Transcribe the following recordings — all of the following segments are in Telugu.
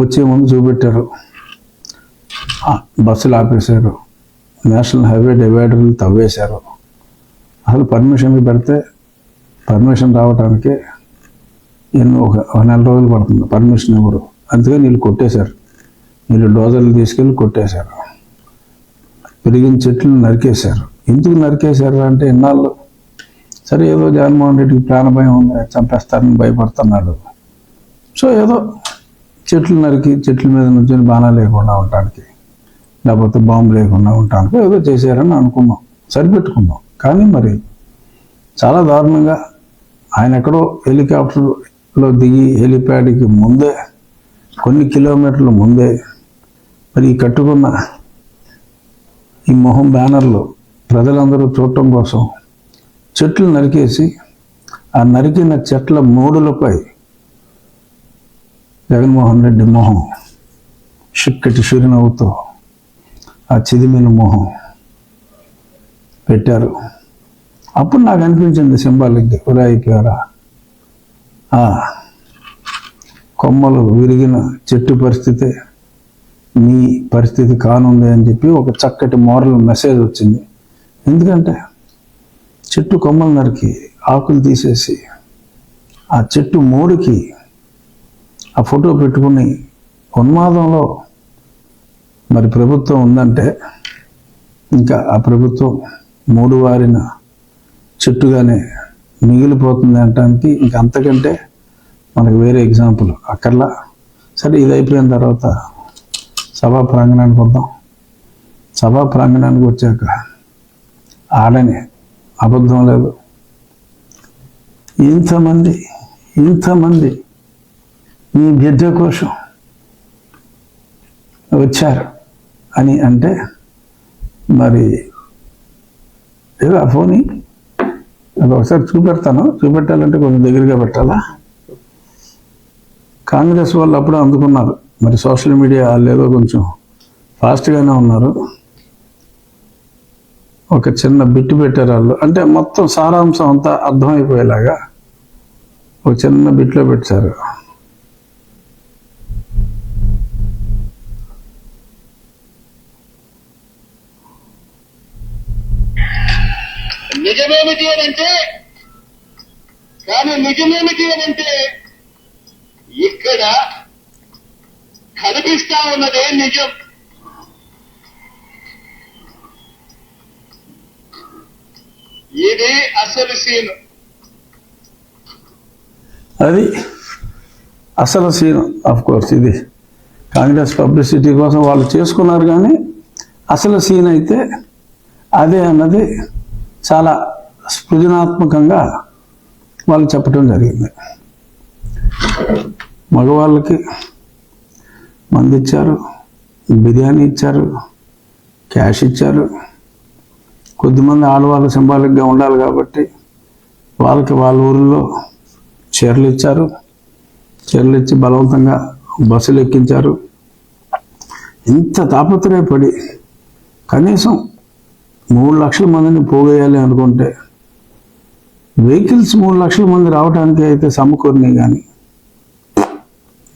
వచ్చే ముందు చూపెట్టారు. బస్సులు ఆపేశారు. నేషనల్ హైవే డివైడర్లు తవ్వేశారు. అసలు పర్మిషన్లు పెడితే పర్మిషన్ రావడానికి ఎన్నో ఒక నెల రోజులు పడుతుంది. పర్మిషన్ ఎవరు? అందుకని వీళ్ళు కొట్టేశారు. వీళ్ళు డోజర్లు తీసుకెళ్ళి కొట్టేశారు. పెరిగిన చెట్లు నరికేశారు. ఎందుకు నరికేశారు అంటే ఇన్నాళ్ళు సరే ఏదో జగన్మోహన్ రెడ్డికి ప్రాణభయం ఉంది చంపేస్తారని భయపడుతున్నాడు. సో ఏదో చెట్లు నరికి చెట్ల మీద నుంచి బాణాలు లేకుండా ఉండటానికి లేకపోతే బాంబు లేకుండా ఉండటానికి ఏదో చేశారని అనుకున్నాం. సరిపెట్టుకున్నాం. కానీ మరి చాలా దారుణంగా ఆయన ఎక్కడో హెలికాప్టర్లో దిగి హెలిప్యాడ్కి ముందే కొన్ని కిలోమీటర్ల ముందే మరి కట్టుకున్న ఈ మొహం బ్యానర్లు ప్రజలందరూ చూడటం కోసం చెట్లు నరికేసి ఆ నరికిన చెట్ల మూడులపై జగన్మోహన్ రెడ్డి మొహం చిక్కటి చిరునవ్వుతో ఆ చిదిమిన మొహం పెట్టారు. అప్పుడు నాకు అనిపించింది సింబాలిక్ ఉరాయిపోయారా ఆ కొమ్మలు విరిగిన చెట్టు పరిస్థితి మీ పరిస్థితి కానుంది అని చెప్పి ఒక చక్కటి మోరల్ మెసేజ్ వచ్చింది. ఎందుకంటే చెట్టు కొమ్మలు నరికి ఆకులు తీసేసి ఆ చెట్టు మోడికి ఆ ఫోటో పెట్టుకుని ఉన్మాదంలో మరి ప్రభుత్వం ఉందంటే ఇంకా ఆ ప్రభుత్వం మూడు వారిన చెట్టుగానే మిగిలిపోతుంది అనటానికి ఇంకా అంతకంటే మనకు వేరే ఎగ్జాంపుల్ అక్కర్లా. సరే ఇది అయిపోయిన తర్వాత సభా ప్రాంగణానికి వద్దాం సభా ప్రాంగణానికి వచ్చాక ఆడని అబద్ధం లేదు. ఇంతమంది ఇంతమంది మీ బిడ్డ కోసం వచ్చారు అని అంటే మరి ఏదో ఆ ఫోని నాకు ఒకసారి చూపెడతాను. చూపెట్టాలంటే కొంచెం దగ్గరగా పెట్టాలా? కాంగ్రెస్ వాళ్ళు అప్పుడే అందుకున్నారు. మరి సోషల్ మీడియా వాళ్ళు ఏదో కొంచెం ఫాస్ట్గానే ఉన్నారు. ఒక చిన్న బిట్టు పెట్టారు వాళ్ళు. అంటే మొత్తం సారాంశం అంతా అర్థమైపోయేలాగా ఒక చిన్న బిట్లో పెట్టారు. నిజమేమిటి అని అంటే కానీ నిజమేమిటి అని అంటే ఇక్కడ కనిపిస్తా ఉన్నదే నిజం. ఇది అసలు సీను. అది అసలు సీన్ ఆఫ్ కోర్స్ ఇది. కాంగ్రెస్ పబ్లిసిటీ కోసం వాళ్ళు చేసుకున్నారు కానీ అసలు సీన్ అయితే అదే అన్నది చాలా సృజనాత్మకంగా వాళ్ళు చెప్పడం జరిగింది. మగవాళ్ళకి మంది ఇచ్చారు బిర్యానీ ఇచ్చారు క్యాష్ ఇచ్చారు. కొద్దిమంది ఆడవాళ్ళు సింబాలిక్గా ఉండాలి కాబట్టి వాళ్ళకి వాళ్ళ ఊరిలో చీరలు ఇచ్చారు. చీరలు ఇచ్చి బలవంతంగా బస్సులు ఎక్కించారు. ఇంత తాపత్రయపడి కనీసం మూడు లక్షల మందిని పోగేయాలి అనుకుంటే వెహికల్స్ మూడు లక్షల మంది రావడానికి అయితే సమకూరినాయి కానీ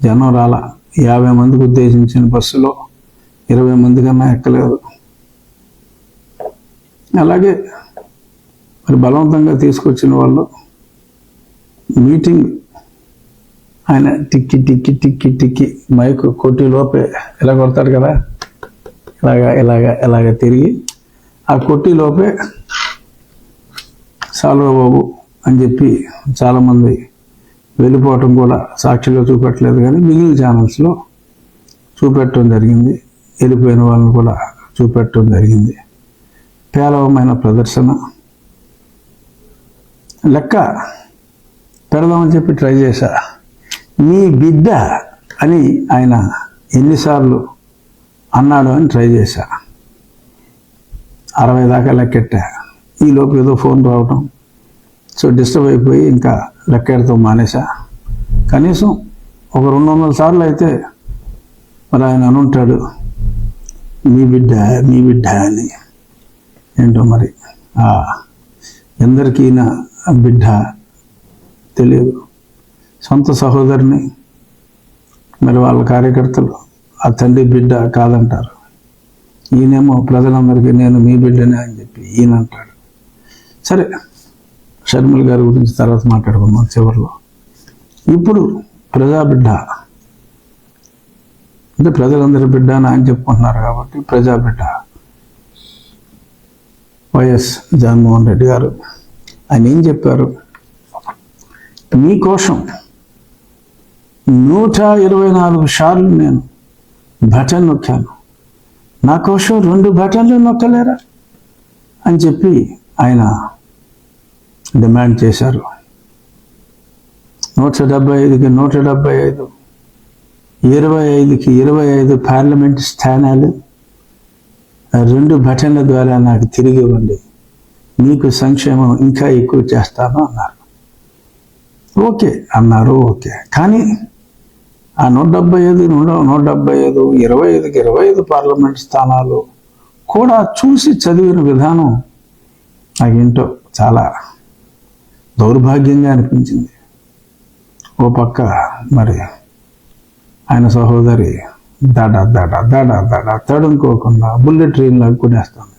జనం రాలా. యాభై మందికి ఉద్దేశించిన బస్సులో ఇరవై మంది కన్నా ఎక్కలేదు. అలాగే మరి బలవంతంగా తీసుకొచ్చిన వాళ్ళు మీటింగ్ ఆయన టిక్కి టిక్కి టిక్కి టిక్కి మైక్ కొట్టి లోపే ఇలా కొడతాడు కదా. ఇలాగా ఇలాగా ఇలాగ తిరిగి ఆ కొట్టిలోపే సాల్వ బాబు అని చెప్పి చాలామంది వెళ్ళిపోవటం కూడా సాక్షిలో చూపెట్టలేదు కానీ మిగిలిన ఛానల్స్లో చూపెట్టడం జరిగింది. వెళ్ళిపోయిన వాళ్ళని కూడా చూపెట్టడం జరిగింది. పేలవమైన ప్రదర్శన. లెక్క పెడదామని చెప్పి ట్రై చేశా. మీ బిడ్డ అని ఆయన ఎన్నిసార్లు అన్నాడు అని ట్రై చేశా. అరవై దాకా లెక్కెట్టా. ఈలోపు ఏదో ఫోన్ రావటం. సో డిస్టర్బ్ అయిపోయి ఇంకా లెక్కెడతాం మానేసా కనీసం ఒక రెండు వందల సార్లు అయితే మరి ఆయన అనుంటాడు మీ బిడ్డ మీ బిడ్డ అని. ఏంటో మరి? ఆ, ఎందరికీ నా బిడ్డ తెలియదు. సొంత సహోదరిని మరి వాళ్ళ కార్యకర్తలు ఆ తండ్రి బిడ్డ కాదంటారు. ఈయనేమో ప్రజలందరికీ నేను మీ బిడ్డనే అని చెప్పి ఈయన అంటాడు సరే షర్మిల గారి గురించి తర్వాత మాట్లాడుకుందాం చివరిలో. ఇప్పుడు ప్రజా బిడ్డ అంటే ప్రజలందరి బిడ్డ అని ఆయన చెప్పుకుంటున్నారు కాబట్టి ప్రజా బిడ్డ వైఎస్ జగన్మోహన్ రెడ్డి గారు ఆయన ఏం చెప్పారు? మీకోసం నూట ఇరవై నాలుగు సార్లు నేను బటన్ నొక్కాను. నా కోసం రెండు బటన్లు నొక్కలేరా? అని చెప్పి ఆయన డిమాండ్ చేశారు. నూట డెబ్బై ఐదుకి నూట డెబ్బై ఐదు ఇరవై ఐదుకి ఇరవై ఐదు పార్లమెంట్ స్థానాలు రెండు బటన్ల ద్వారా నాకు తిరిగి ఇవ్వండి. మీకు సంక్షేమం ఇంకా ఎక్కువ చేస్తాను అన్నారు. ఓకే అన్నారు ఓకే. కానీ ఆ నూట డెబ్బై ఐదు నూట నూట డెబ్బై ఐదు ఇరవై ఐదుకి ఇరవై ఐదు పార్లమెంట్ స్థానాలు కూడా చూసి చదివిన విధానం నాకేంటో చాలా దౌర్భాగ్యంగా అనిపించింది. ఓ పక్క మరి ఆయన సహోదరి దడ దడ దడ దడ తడుకోకుండా బుల్లెట్ ట్రైన్లాగా కొనేస్తుంది.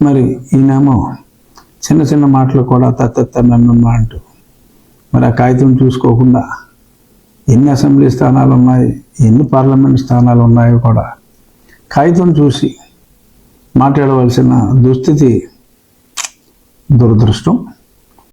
మరి ఈయనేమో చిన్న చిన్న మాటలు కూడా తత్తెత్త మెమ్మమ్మ అంటూ మరి ఆ కాగితం చూసుకోకుండా ఎన్ని అసెంబ్లీ స్థానాలు ఉన్నాయి? ఎన్ని పార్లమెంట్ స్థానాలు ఉన్నాయో కూడా కాగితం చూసి మాట్లాడవలసిన దుస్థితి దురదృష్టం.